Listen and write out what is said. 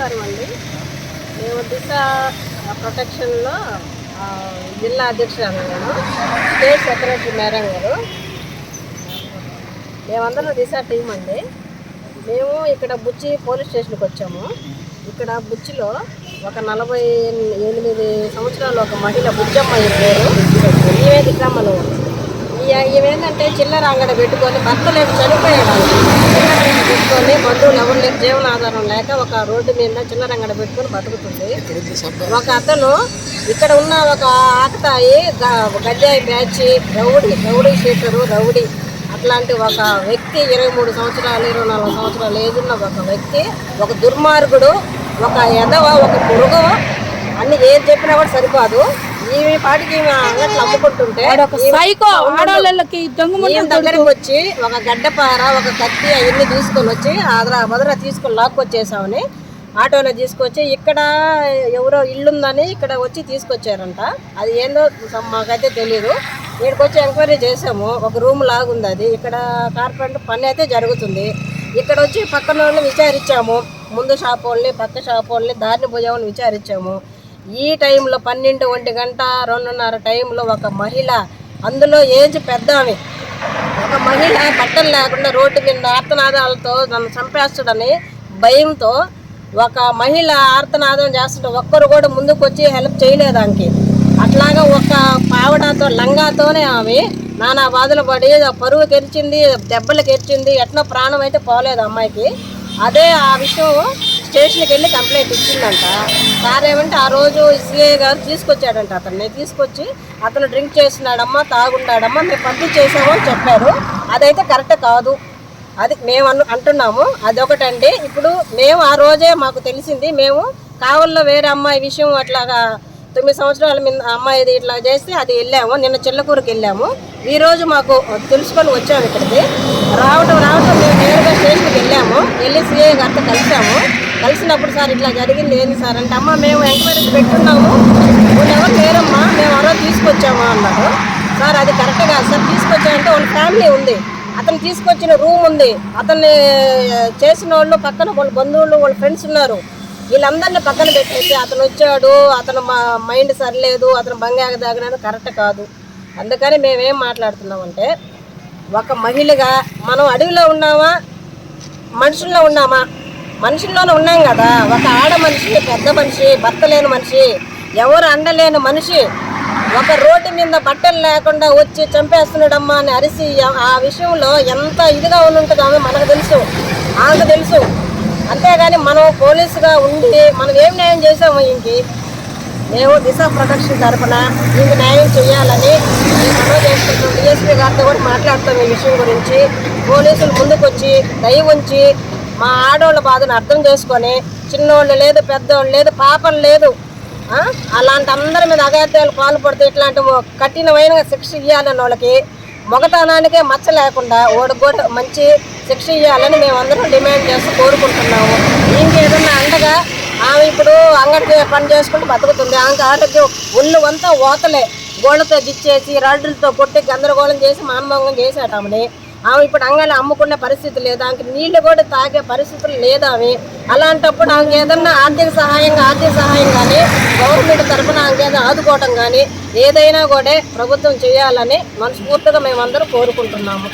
నమస్కారం అండి. మేము దిశ ప్రొటెక్షన్లో జిల్లా అధ్యక్షురాలు నేను స్టేట్ సెక్రటరీ మేడం గారు. మేమందరం దిశ టీం అండి. మేము ఇక్కడ బుచ్చి పోలీస్ స్టేషన్కి వచ్చాము. ఇక్కడ బుచ్చిలో ఒక నలభై ఎనిమిది సంవత్సరాలు ఒక మహిళ బుచ్చమ్మ ఈ పేరు. ఈమె దిక్కమ్మలు ఈమెందంటే చిల్లర అంగడ పెట్టుకొని భర్త లేక చనిపోయాడు చిల్లర పెట్టుకొని బంధువులు ఎవరు లేక జీవనాధారం లేక ఒక రోడ్డు మీద చిన్న రంగడ పెట్టుకొని బతుకుతుంది. ఒక అతను ఇక్కడ ఉన్న ఒక ఆకతాయి గ- batch batch rowdy rowdy sheeter rowdy. అట్లాంటి ఒక వ్యక్తి ఇరవై మూడు సంవత్సరాలు ఇరవై నాలుగు సంవత్సరాలు ఏదున్న ఒక వ్యక్తి ఒక దుర్మార్గుడు ఒక ఎదవ ఒక పురుగు అన్ని ఏది చెప్పినా కూడా సరిపోదు. ఈ పాటికి ఈమె అంగట్లు అమ్ముకుంటుంటే ఈమె- సైకో ఆడవాళ్ళకి దొంగ దగ్గరకు వచ్చి ఒక గడ్డపార ఒక కత్తి అవన్నీ తీసుకొని వచ్చి అదర మొదట తీసుకొని లాక్కొచ్చేసామని ఆటోలో తీసుకొచ్చి ఇక్కడ ఎవరో ఇల్లుందని ఇక్కడ వచ్చి తీసుకొచ్చారంట. అది ఏందో మాకైతే తెలియదు ఇక్కడికి వచ్చి ఎంక్వైరీ చేసాము. ఒక రూమ్ లాగుంది అది. ఇక్కడ కార్పెంటర్ పని అయితే జరుగుతుంది. ఇక్కడ వచ్చి పక్కన వాళ్ళని విచారించాము. ముందు షాప్ వాళ్ళని పక్క షాప్ వాళ్ళని దారిని పోయామని విచారించాము. ఈ టైంలో పన్నెండు ఒంటి గంట రెండున్నర టైంలో ఒక మహిళ అందులో ఏజ్ పెద్ద ఆమె ఒక మహిళ బట్టలు లేకుండా రోడ్డు మీద ఆర్తనాదాలతో నన్ను చంపేస్తాడని భయంతో ఒక మహిళ ఆర్తనాదం చేస్తుంటే ఒక్కరు కూడా ముందుకు వచ్చి హెల్ప్ చేయలేదు ఆమెకి. అట్లాగా ఒక పావడాతో లంగాతోనే ఆమె నానా బాధలు పడి పరువు కెరిచింది దెబ్బలు కెరిచింది ఎట్నో ప్రాణం అయితే పోలేదు అమ్మాయికి. అదే ఆ విషయం స్టేషన్కి వెళ్ళి కంప్లైంట్ ఇచ్చిందంట. సార్ ఏమంటే ఆ రోజు సిఐ గారు తీసుకొచ్చాడంట అతన్ని. తీసుకొచ్చి అతను డ్రింక్ చేస్తున్నాడమ్మా తాగున్నాడమ్మా మేము పంపించేసాము అని చెప్పారు. అదైతే కరెక్ట్ కాదు. అది మేము అను అంటున్నాము. అదొకటండి. ఇప్పుడు మేము ఆ రోజే మాకు తెలిసింది మేము కావల్లో వేరే అమ్మాయి విషయం అట్లాగా తొమ్మిది సంవత్సరాల మీద అమ్మాయిది ఇట్లా చేస్తే అది వెళ్ళాము. నిన్న చిల్లకూరుకి వెళ్ళాము. ఈరోజు మాకు తెలుసుకొని వచ్చాము ఇక్కడికి. రావటం రావటం మేము నేరుగా స్టేషన్కి వెళ్ళాము. వెళ్ళి సిఐ గారితో కలిసాము. కలిసినప్పుడు సార్ ఇట్లా జరిగింది ఏంది సార్ అంటే అమ్మ మేము ఎంక్వైరీ పెట్టున్నాము ఎవరు లేరమ్మా మేము ఎవరో తీసుకొచ్చామా అన్నారు. సార్ అది కరెక్ట్ కాదు సార్ తీసుకొచ్చామంటే వాళ్ళ ఫ్యామిలీ ఉంది అతను తీసుకొచ్చిన రూమ్ ఉంది అతన్ని చేసిన వాళ్ళు పక్కన వాళ్ళ బంధువులు వాళ్ళ ఫ్రెండ్స్ ఉన్నారు వీళ్ళందరినీ పక్కన పెట్టేసి అతను వచ్చాడు అతను మా మైండ్ సరిలేదు అతను బంగాగ దాగినాడు కరెక్ట్ కాదు. అందుకని మేమేం మాట్లాడుతున్నామంటే ఒక మహిళగా మనం అడవిలో ఉన్నామా మనుషుల్లో ఉన్నామా మనుషుల్లోనే ఉన్నాం కదా. ఒక ఆడ మనిషి పెద్ద మనిషి భర్త లేని మనిషి ఎవరు అండలేని మనిషి ఒక రోడ్డు మీద బట్టలు లేకుండా వచ్చి చంపేస్తున్నాడమ్మా అని అరిసి ఆ విషయంలో ఎంత ఇదిగా ఉంటుందో ఆమె మనకు తెలుసు. ఆమెకు తెలుసు. అంతేగాని మనం పోలీసుగా ఉండి మనం ఏం న్యాయం చేసాము ఇంకి? మేము దిశ ప్రొటెక్షన్ తరఫున మీకు న్యాయం చేయాలని మేము చేసుకుంటాం డిఎస్పీ గారితో కూడా మాట్లాడతాం ఈ విషయం గురించి. పోలీసులు ముందుకొచ్చి దయ ఉంచి మా ఆడవాళ్ళ బాధను అర్థం చేసుకొని చిన్నోళ్ళు లేదు పెద్దోళ్ళు లేదు పాపలు లేదు. అలాంటి అందరి మీద అగాత్యాలు పాల్పడితే ఇట్లాంటి కఠినమైన శిక్ష ఇవ్వాలని వాళ్ళకి మొగతనానికే మచ్చ లేకుండా ఓడి కూడా మంచి శిక్ష ఇవ్వాలని మేమందరం డిమాండ్ చేస్తూ కోరుకుంటున్నాము. ఇంకేదన్నా అండగా ఆమె ఇప్పుడు అంగడి పని చేసుకుంటూ బతుకుతుంది. ఆమెకు ఆరోగ్యం ఒళ్ళు అంతా ఓతలే. గోళ్ళతో గిచ్చేసి రాడ్లతో కొట్టి గందరగోళం చేసి మానభంగం చేసేటామని ఆమె ఇప్పుడు అంగళ్ళు అమ్ముకునే పరిస్థితి లేదు. ఆమెకి నీళ్ళు కూడా తాగే పరిస్థితులు లేదు ఆమె. అలాంటప్పుడు ఆమెకి ఏదన్నా ఆర్థిక సహాయంగా ఆర్థిక సహాయం కానీ గవర్నమెంట్ తరఫున ఆమెకి ఏదైనా ఆదుకోవటం కానీ ఏదైనా కూడా ప్రభుత్వం చేయాలని మనస్ఫూర్తిగా మేమందరూ కోరుకుంటున్నాము.